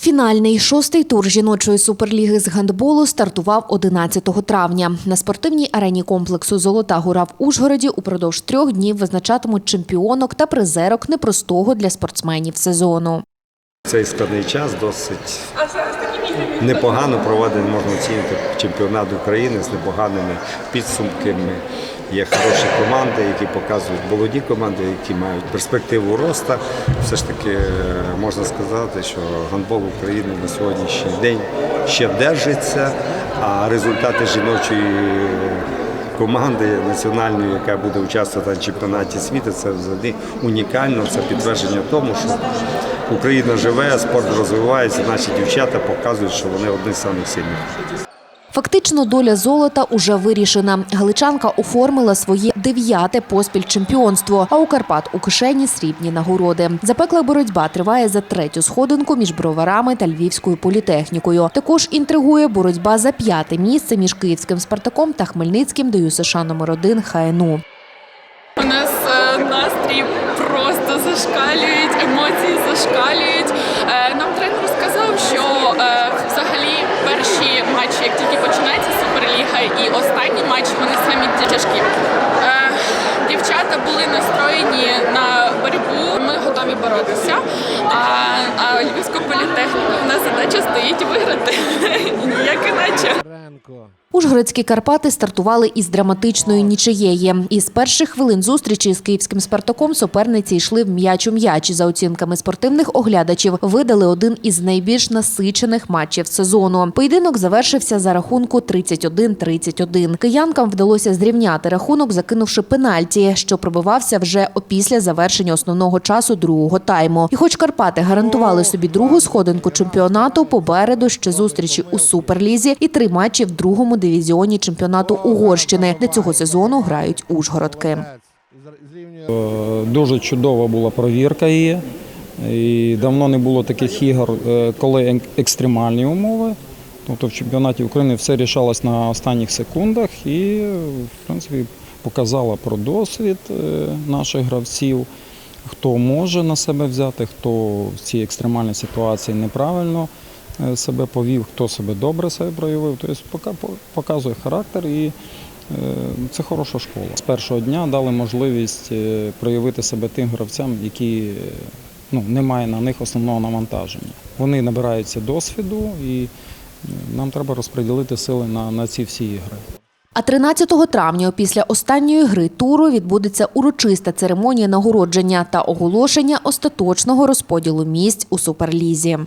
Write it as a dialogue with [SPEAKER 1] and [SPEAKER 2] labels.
[SPEAKER 1] Фінальний шостий тур жіночої суперліги з гандболу стартував 11 травня. На спортивній арені комплексу Золота гора в Ужгороді упродовж трьох днів визначатимуть чемпіонок та призерок непростого для спортсменів сезону.
[SPEAKER 2] Цей складний час досить непогано проведений, можна оцінити чемпіонат України з непоганими підсумками. Є хороші команди, які показують молоді команди, які мають перспективу росту. Все ж таки е, можна сказати, що гандбол України на сьогоднішній день ще держиться, а результати жіночої команди національної, яка буде участвувати на чемпіонаті світу, це взагалі унікально. Це підтвердження тому, що Україна живе, спорт розвивається, наші дівчата показують, що вони одні з самих сильних.
[SPEAKER 1] Фактично доля золота уже вирішена. Галичанка оформила своє дев'яте поспіль чемпіонство, а у Карпат у кишені срібні нагороди. Запекла боротьба триває за третю сходинку між броварами та львівською політехнікою. Також інтригує боротьба за п'яте місце між київським спартаком та хмельницьким до США номер 1 ХНУ.
[SPEAKER 3] У нас е, настрій просто зашкалюють, емоції зашкалюють. Е, Нам тренер сказав, що е, взагалі перші матчі, як тільки починається Суперліга, і останні матчі вони самі тяжкі. Е, Дівчата були настроєні на боротьбу. Ми готові боротися. А, а Львівську політехніку в нас задача стоїть виграти. Ніяк іначе.
[SPEAKER 1] Ужгородські Карпати стартували із драматичної нічиєї. Із перших хвилин зустрічі з київським спартаком суперниці йшли в м'яч у м'яч. За оцінками спортивних оглядачів видали один із найбільш насичених матчів сезону. Поєдинок завершився за рахунку 31-31. Киянкам вдалося зрівняти рахунок, закинувши пенальті, що пробивався вже опісля завершення основного часу другого тайму. І хоч Карпати гарантували собі другу сходинку чемпіонату, попереду ще зустрічі у суперлізі і три матчі в другому дивізіоні чемпіонату Угорщини, де цього сезону грають Ужгородки.
[SPEAKER 4] Е, Дуже чудова була провірка її. І давно не було таких ігор, е, коли екстремальні умови. Тобто в чемпіонаті України все рішалось на останніх секундах і, в принципі, показала про досвід е, наших гравців, хто може на себе взяти, хто в цій екстремальній ситуації неправильно себе повів, хто себе добре себе проявив. Тобто показує характер і Е, Це хороша школа. З першого дня дали можливість е, проявити себе тим гравцям, які е, ну, немає на них основного навантаження. Вони набираються досвіду і е, нам треба розподілити сили на, на ці всі ігри.
[SPEAKER 1] А 13 травня, після останньої гри туру, відбудеться урочиста церемонія нагородження та оголошення остаточного розподілу місць у суперлізі.